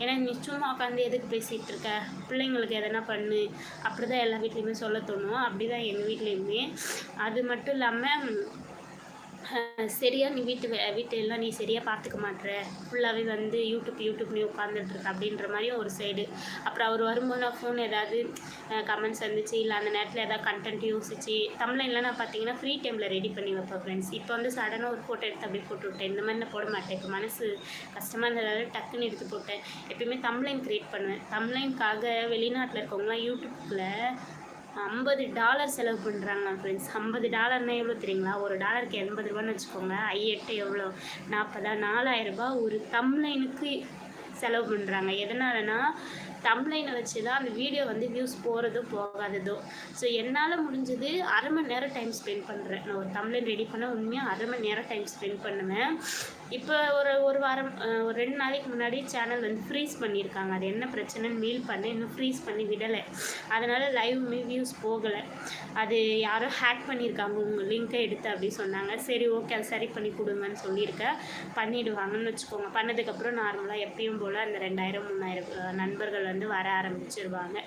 ஏன்னா நீ சும்மா உட்காந்து எதுக்கு பேசிகிட்டு இருக்க பிள்ளைங்களுக்கு எதனா பண்ணு. அப்படி தான் எல்லா வீட்லேயுமே சொல்ல தோணும். அப்படி தான் எங்கள் வீட்லேயுமே. அது மட்டும் இல்லாமல் சரியாக நீ வீட்டு வே வீட்டு எல்லாம் நீ சரியாக பார்த்துக்க மாட்ற. ஃபுல்லாகவே வந்து யூடியூப் யூடியூப் நீ உட்காந்துட்டு இருக்க அப்படின்ற மாதிரியும் ஒரு சைடு அப்புறம் அவர் வரும்போது நான் ஃபோன் ஏதாவது கமெண்ட்ஸ் வந்துச்சு இல்லை அந்த நேரத்தில் ஏதாவது கண்டென்ட் யோசிச்சு தமிழ்லாம் நான் பார்த்தீங்கன்னா ஃப்ரீ டைமில் ரெடி பண்ணி வைப்பேன் ஃப்ரெண்ட்ஸ் இப்போ வந்து சடனாக ஒரு ஃபோட்டோ எடுத்து அப்படியே போட்டு விட்டேன். இந்த மாதிரி நான் போட மாட்டேன். இப்போ மனசு கஷ்டமாக இருந்ததால டக்குன்னு எடுத்து போட்டேன். எப்பயுமே தமிழ்லைன் க்ரியேட் பண்ணுவேன். தம்ப்ளைனுக்காக வெளிநாட்டில் இருக்கவங்களாம் யூடியூப்பில் ஐம்பது டாலர் செலவு பண்ணுறாங்க ஃப்ரெண்ட்ஸ் ஐம்பது டாலர்னா எவ்வளோ தெரியுங்களா? ஒரு டாலருக்கு எண்பது ரூபான்னு வச்சுக்கோங்க. ஐ எட்டு எவ்வளோ? நாற்பதா? நாலாயிரம் ரூபாய் ஒரு தம்லைனுக்கு செலவு பண்ணுறாங்க எதனாலனா தம்லைனை வச்சு தான் அந்த வீடியோ வந்து வியூஸ் போகிறதோ போகாததோ. ஸோ என்னால் முடிஞ்சது அரை மணி நேரம் டைம் ஸ்பெண்ட் பண்ணுறேன் நான் ஒரு தம்லைன் ரெடி பண்ண உண்மையாக அரை மணி நேரம் டைம் ஸ்பெண்ட் பண்ணுவேன். இப்போ ஒரு ஒரு வாரம் ஒரு ரெண்டு நாளைக்கு முன்னாடி சேனல் வந்து ஃப்ரீஸ் பண்ணியிருக்காங்க. அது என்ன பிரச்சனைன்னு மீல் பண்ண இன்னும் ஃப்ரீஸ் பண்ணி விடலை. அதனால் லைவ் வியூஸ் போகலை. அது யாரோ ஹேக் பண்ணியிருக்காங்க உங்கள் லிங்க்கை எடுத்து அப்படி சொன்னாங்க. சரி ஓகே அது சரி பண்ணி கொடுங்கன்னு சொல்லியிருக்கேன் பண்ணிடுவாங்கன்னு வச்சுக்கோங்க. பண்ணதுக்கப்புறம் நார்மலாக எப்பயும் போல் அந்த ரெண்டாயிரம் மூணாயிரம் நண்பர்கள் வந்து வர ஆரம்பிச்சிருவாங்க.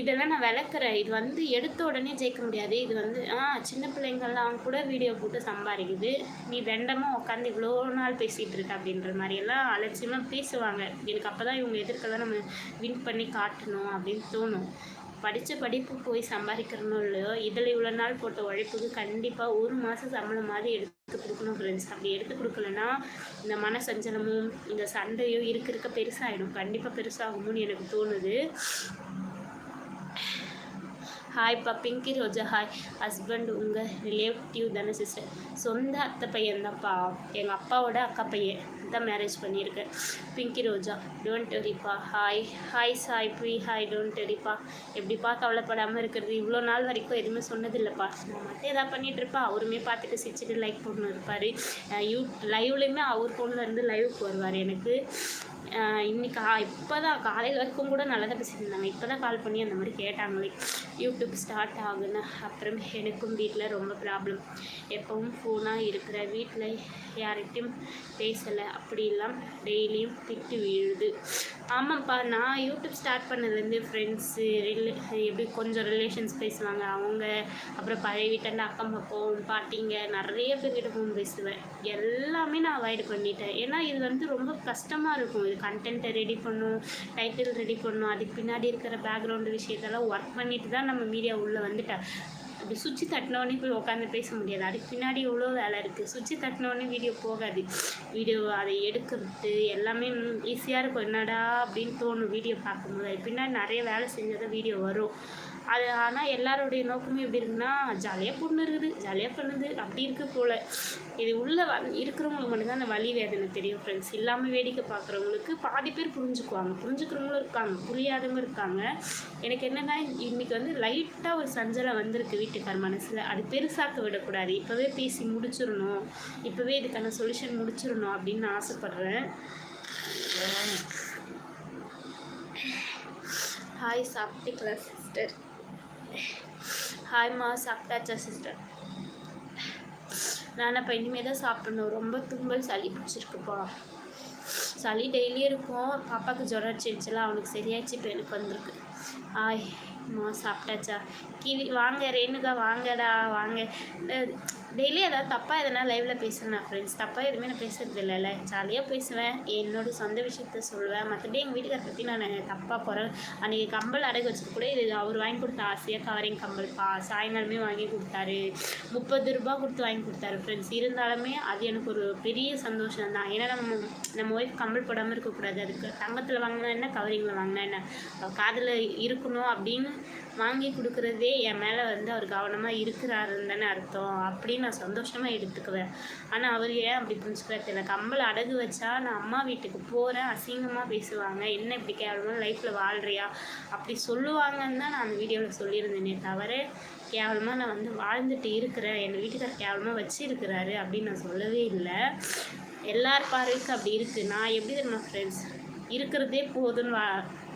இதெல்லாம் நான் விளக்குறேன். இது வந்து எடுத்த உடனே ஜெயிக்க முடியாது. இது வந்து ஆ சின்ன பிள்ளைங்கள்லாம் கூட வீடியோ போட்டு சம்பாதிக்குது. நீ வெண்டமாக உட்காந்து இவ்வளோ நாள் பேசிகிட்டு இருக்க அப்படின்ற மாதிரியெல்லாம் அலட்சியமாக பேசுவாங்க. எனக்கு அப்போ தான் இவங்க எதிர்க்க நம்ம வின் பண்ணி காட்டணும் அப்படின்னு தோணும். படித்த படிப்பு போய் சம்பாதிக்கிறனோ இல்லையோ இதில் இவ்வளோ நாள் போட்ட உழைப்புக்கு கண்டிப்பாக ஒரு மாதம் சம்பளம் மாதிரி எடுத்து கொடுக்கணும் ஃப்ரெண்ட்ஸ் அப்படி எடுத்து கொடுக்கலன்னா இந்த மனசஞ்சலமும் இந்த சண்டையும் இருக்க இருக்க பெருசாகிடும் கண்டிப்பாக பெருசாகும்னு எனக்கு தோணுது. ஹாய்ப்பா பிங்கி ரோஜா ஹாய் ஹஸ்பண்ட் உங்கள் ரிலேட்டிவ் தானே சிஸ்டர் சொந்த அத்தை பையன் தான்ப்பா எங்கள் அப்பாவோட அக்கா பையன். தான் மேரேஜ் பண்ணியிருக்கேன். பிங்கி ரோஜா டோன்ட் டெரிப்பா hi hi Sai free hi don't டெரிப்பா எப்படிப்பா கவலைப்படாமல் இருக்கிறது? இவ்வளோ நாள் வரைக்கும் எதுவுமே சொன்னதில்லைப்பா. நான் மட்டும் எதாவது பண்ணிகிட்ருப்பா அவருமே பார்த்துட்டு சிரிச்சுட்டு லைக் போட்டுன்னு இருப்பார். யூ லைவ்லேயுமே அவர் ஃபோன்லேருந்து லைவுக்கு வருவார் எனக்கு. இன்னைக்கு இப்போ தான் காலையில் வரைக்கும் கூட நல்லா தான் பேசியிருந்தாங்க இப்போ தான் கால் பண்ணி அந்த மாதிரி கேட்டாங்களே. யூடியூப் ஸ்டார்ட் ஆகுன அப்புறம் எனக்கும் வீட்டில் ரொம்ப ப்ராப்ளம் எப்பவும் ஃபோனாக இருக்கிற வீட்டில் யார்கிட்டையும் பேசலை. அப்படிலாம் டெய்லியும் திட்டு விழுது. ஆமாம்ப்பா நான் யூடியூப் ஸ்டார்ட் பண்ணதுலேருந்து ஃப்ரெண்ட்ஸு ரிலே எப்படி கொஞ்சம் ரிலேஷன்ஸ் பேசுவாங்க. அவங்க அப்புறம் பழைய வீட்டாண்ட அக்கம் பக்கம் பாட்டிங்க நிறைய பேர்கிட்ட ஃபோன் பேசுவேன். எல்லாமே நான் அவாய்டு பண்ணிட்டேன். ஏன்னா இது வந்து ரொம்ப கஷ்டமாக இருக்கும். இது கண்டென்ட்டை ரெடி பண்ணும் டைட்டில் ரெடி பண்ணும். அதுக்கு பின்னாடி இருக்கிற பேக்ரவுண்டு விஷயத்தெல்லாம் ஒர்க் பண்ணிட்டு தான் நம்ம மீடியா உள்ளே வந்துட்டா. அப்படி சுவிட்சு தட்டினோடனே போய் உட்காந்து பேச முடியாது. அதுக்கு பின்னாடி இவ்வளோ வேலை இருக்குது சுவிட்சு தட்டினோடனே வீடியோ போகாது. வீடியோ அதை எடுக்கிறது எல்லாமே ஈஸியாக இருக்கும். என்னடா அப்படின்னு தோணும் வீடியோ பார்க்கும்போது. அது பின்னாடி நிறைய வேலை செஞ்சால் தான் வீடியோ வரும். அது ஆனால் எல்லாருடைய நோக்கமும் எப்படி இருக்குன்னா ஜாலியாக பொண்ணு இருக்குது ஜாலியாக பண்ணுது அப்படி இருக்கு போல். இது உள்ளே வ இருக்கிறவங்களுக்கு மட்டும்தான் அந்த வலி வேதனை தெரியும் ஃப்ரெண்ட்ஸ் இல்லாமல் வேடிக்கை பார்க்குறவங்களுக்கு பாதி பேர் புரிஞ்சுக்குவாங்க. புரிஞ்சுக்கிறவங்களும் இருக்காங்க புரியாதவங்க இருக்காங்க. எனக்கு என்னென்னா இன்றைக்கி வந்து லைட்டாக ஒரு சஞ்சலம் வந்திருக்கு வீட்டுக்கார் மனசில். அது பெருசாக்க விடக்கூடாது. இப்போவே பேசி முடிச்சிடணும். இப்போவே இதுக்கான சொல்யூஷன் முடிச்சிடணும் அப்படின்னு நான் ஆசைப்பட்றேன். ஹாய் சாப்பிட்டுக்கலாம் சிஸ்டர் ஹாய்மா சாப்பிட்டாச்சா சிஸ்டர் நான் இப்போ இனிமேல் தான் சாப்பிடணும். ரொம்ப தும்பல் சளி பிடிச்சிருக்குப்பா சளி டெய்லியும் இருக்கும். பாப்பாவுக்கு ஜுரம் அடிச்சிருச்சுல அவனுக்கு சரியாச்சு இப்போ எனக்கு வந்திருக்கு. ஆய் மா சாப்பிட்டாச்சா? கிவி வாங்க ரேணுகா வாங்கடா வாங்க. டெய்லி ஏதாவது தப்பாக எதனா லைவில் பேசுகிறேன் ஃப்ரெண்ட்ஸ் தப்பாக எதுவுமே நான் பேசுறது இல்லைல்ல ஜாலியாக பேசுவேன். என்னோட சொந்த விஷயத்த சொல்லுவேன். மற்றபடி எங்கள் வீட்டுக்கார பற்றி நான் தப்பாக போகிறேன் அன்றைக்கி கம்பல் அடகு வச்சுட்டு கூட இது அவர் வாங்கி கொடுத்த ஆசையாக கவரிங் கம்பல். பா சாயங்காலமே வாங்கி கொடுத்தாரு. முப்பது ரூபா கொடுத்து வாங்கி கொடுத்தாரு ஃப்ரெண்ட்ஸ் இருந்தாலுமே அது எனக்கு ஒரு பெரிய சந்தோஷம் தான். ஏன்னா நம்ம நம்ம ஒய்ஃப் கம்பல் போடாமல் இருக்கக்கூடாது அதுக்கு தங்கத்தில் வாங்கினா என்ன கவரிங்கில் வாங்கினா என்ன? காதில் இருக்கணும் அப்படின்னு வாங்கி கொடுக்குறதே என் மேலே வந்து அவர் கவனமாக இருக்கிறாருன்னு தானே அர்த்தம். அப்படின்னு நான் சந்தோஷமாக எடுத்துக்குவேன். ஆனால் அவர் ஏன் அப்படி புரிஞ்சுக்கிறாரு தெரியல. கம்பளை அடகு வச்சா நான் அம்மா வீட்டுக்கு போகிறேன் அசிங்கமாக பேசுவாங்க. என்ன இப்படி கேவலமாக லைஃப்பில் வாழ்கிறியா அப்படி சொல்லுவாங்கன்னு தான் நான் அந்த வீடியோவில் சொல்லியிருந்தேனே தவிர கேவலமாக நான் வந்து வாழ்ந்துட்டு இருக்கிறேன். என் வீட்டுக்கார கேவலமாக வச்சிருக்கிறாரு அப்படின்னு நான் சொல்லவே இல்லை. எல்லார் பார்வைக்கு அப்படி இருக்குது நான் எப்படி தெரியுமா ஃப்ரெண்ட்ஸ் இருக்கிறதே போதும்னு வா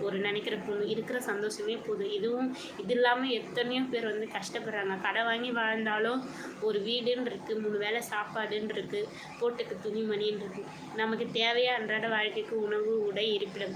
ஒரு நினைக்கிற பொண்ணு இருக்கிற சந்தோஷமே போதும். இதுவும் இது இல்லாமல் எத்தனையோ பேர் வந்து கஷ்டப்படுறாங்க. கடை வாங்கி வாழ்ந்தாலும் ஒரு வீடுன்னு இருக்குது மூணு வேளை சாப்பாடுன்னு இருக்குது போட்டுக்கு துணிமணின்னு இருக்குது நமக்கு தேவையான அன்றாட வாழ்க்கைக்கு உணவு உடை இருப்பிடம்.